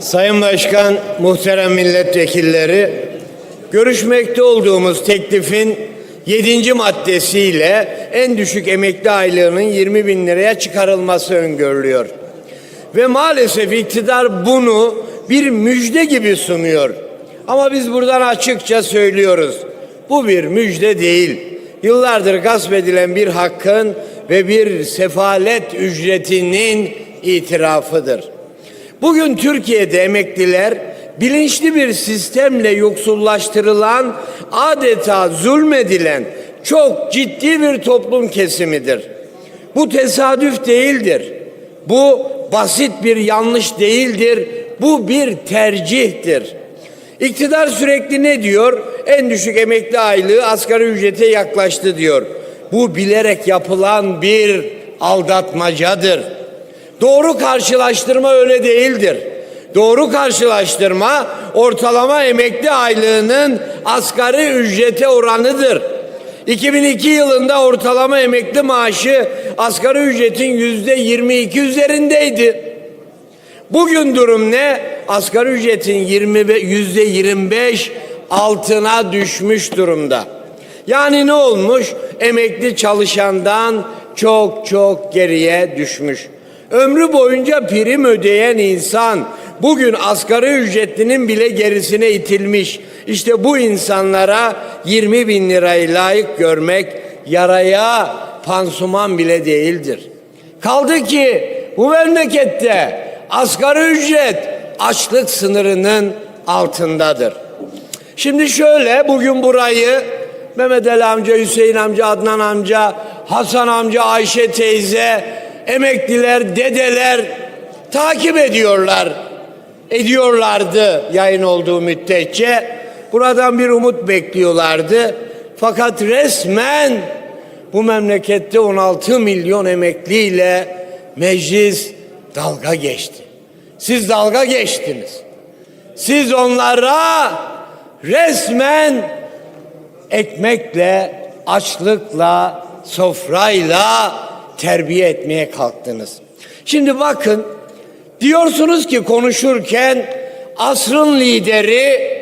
Sayın Başkan, muhterem milletvekilleri, görüşmekte olduğumuz teklifin 7. maddesiyle en düşük emekli aylığının 20 bin liraya çıkarılması öngörülüyor. Ve maalesef iktidar bunu bir müjde gibi sunuyor. Ama biz buradan açıkça söylüyoruz. Bu bir müjde değil. Yıllardır gasp edilen bir hakkın ve bir sefalet ücretinin itirafıdır. Bugün Türkiye'de emekliler bilinçli bir sistemle yoksullaştırılan, adeta zulmedilen çok ciddi bir toplum kesimidir. Bu tesadüf değildir. Bu basit bir yanlış değildir. Bu bir tercihtir. İktidar sürekli ne diyor? En düşük emekli aylığı asgari ücrete yaklaştı diyor. Bu bilerek yapılan bir aldatmacadır. Doğru karşılaştırma öyle değildir. Doğru karşılaştırma ortalama emekli aylığının asgari ücrete oranıdır. 2002 yılında ortalama emekli maaşı asgari ücretin yüzde 22 üzerindeydi. Bugün durum ne? Asgari ücretin 20 ve yüzde 25 altına düşmüş durumda. Yani ne olmuş? Emekli çalışandan çok çok geriye düşmüş. Ömrü boyunca prim ödeyen insan bugün asgari ücretlinin bile gerisine itilmiş. İşte bu insanlara 20 bin lirayı layık görmek yaraya pansuman bile değildir. Kaldı ki bu memlekette asgari ücret açlık sınırının altındadır. Şimdi şöyle bugün burayı Mehmet Ali amca, Hüseyin amca, Adnan amca, Hasan amca, Ayşe teyze, emekliler, dedeler takip ediyorlar. Ediyorlardı yayın olduğu müddetçe. Buradan bir umut bekliyorlardı. Fakat resmen bu memlekette 16 milyon emekliyle meclis dalga geçti. Siz dalga geçtiniz. Siz onlara resmen ekmekle, açlıkla, sofrayla terbiye etmeye kalktınız. Şimdi bakın diyorsunuz ki konuşurken asrın lideri,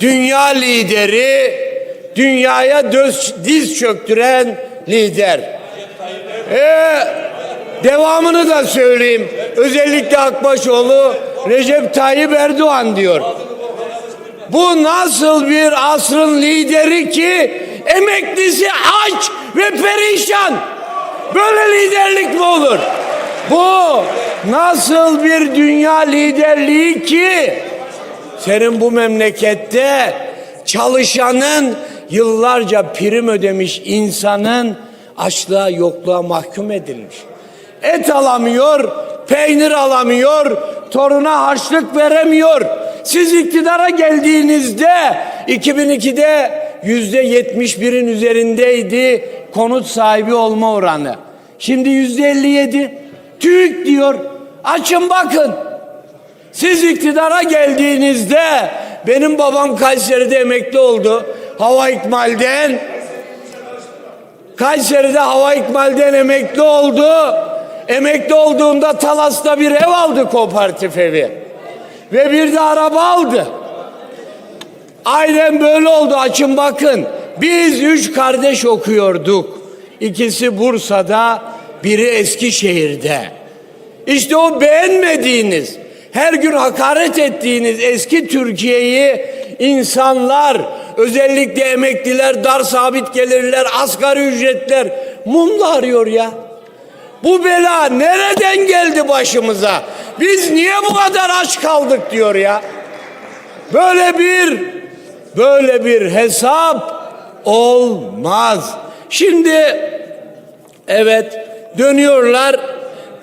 dünya lideri, dünyaya döz, diz çöktüren lider. Ee, devamını da söyleyeyim. Özellikle Akbaşoğlu Recep Tayyip Erdoğan diyor. Bu nasıl bir asrın lideri ki emeklisi aç ve perişan. Böyle liderlik mi olur? Bu nasıl bir dünya liderliği ki senin bu memlekette çalışanın yıllarca prim ödemiş insanın açlığa yokluğa mahkum edilmiş. Et alamıyor, peynir alamıyor, toruna harçlık veremiyor. Siz iktidara geldiğinizde 2002'de yüzde 71'in üzerindeydi konut sahibi olma oranı. Şimdi yüzde 57. TÜİK diyor. Açın bakın. Siz iktidara geldiğinizde benim babam Kayseri'de emekli oldu. Hava ikmalden Kayseri'de hava ikmalden emekli oldu. Emekli olduğunda Talas'ta bir ev aldı kooperatif evi. Ve bir de araba aldı. Aynen böyle oldu açın bakın. Biz üç kardeş okuyorduk. İkisi Bursa'da, biri Eskişehir'de. İşte o beğenmediğiniz, her gün hakaret ettiğiniz eski Türkiye'yi insanlar, özellikle emekliler, dar sabit gelirler, asgari ücretler mumla arıyor ya. Bu bela nereden geldi başımıza? Biz niye bu kadar aç kaldık diyor ya. Böyle bir böyle bir hesap olmaz. Şimdi evet dönüyorlar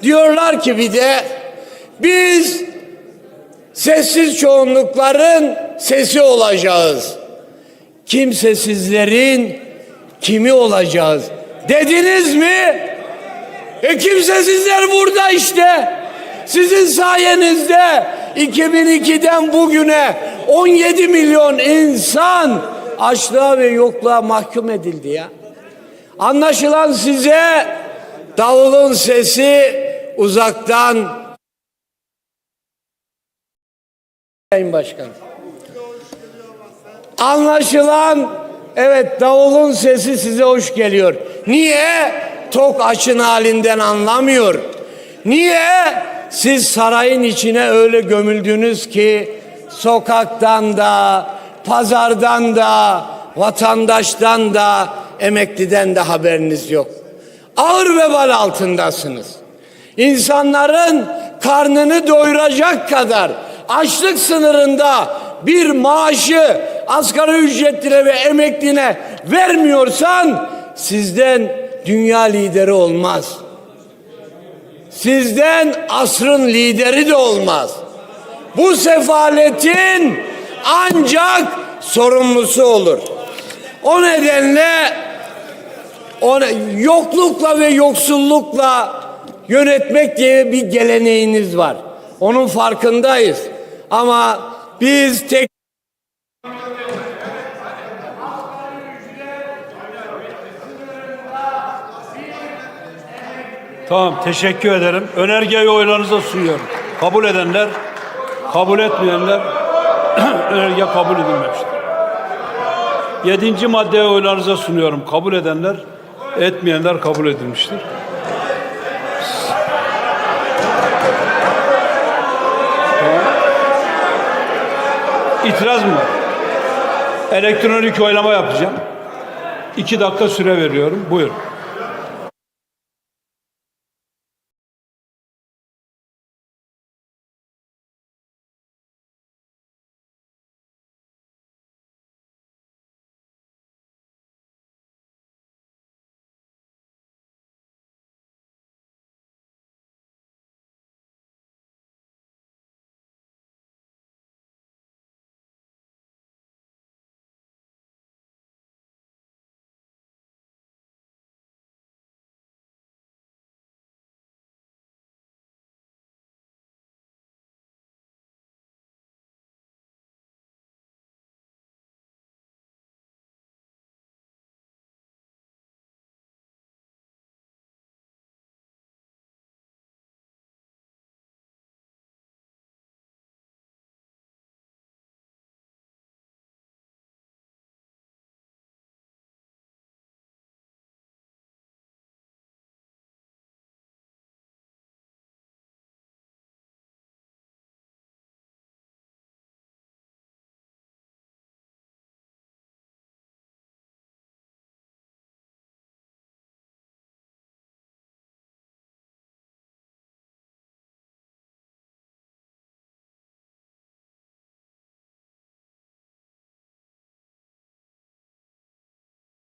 diyorlar ki bir de biz sessiz çoğunlukların sesi olacağız. Kimsesizlerin kimi olacağız? Dediniz mi? E kimsesizler burada işte. Sizin sayenizde 2002'den bugüne 17 milyon insan açlığa ve yokluğa mahkum edildi ya. Anlaşılan size davulun sesi uzaktan Sayın Başkan. Anlaşılan evet davulun sesi size hoş geliyor. Niye? Tok açın halinden anlamıyor. Niye? Siz sarayın içine öyle gömüldünüz ki sokaktan da, pazardan da, vatandaştan da, emekliden de haberiniz yok. Ağır vebal altındasınız. İnsanların karnını doyuracak kadar açlık sınırında bir maaşı asgari ücretlere ve emekline vermiyorsan sizden dünya lideri olmaz. Sizden asrın lideri de olmaz. Bu sefaletin ancak sorumlusu olur. O nedenle ona yoklukla ve yoksullukla yönetmek diye bir geleneğiniz var. Onun farkındayız. Ama biz tek Tamam teşekkür ederim. Önergeyi oylarınıza sunuyorum. Kabul edenler, kabul etmeyenler önerge kabul edilmemiştir. Yedinci maddeyi oylarınıza sunuyorum. Kabul edenler, etmeyenler kabul edilmiştir. İtiraz mı? Elektronik oylama yapacağım. İki dakika süre veriyorum. Buyurun.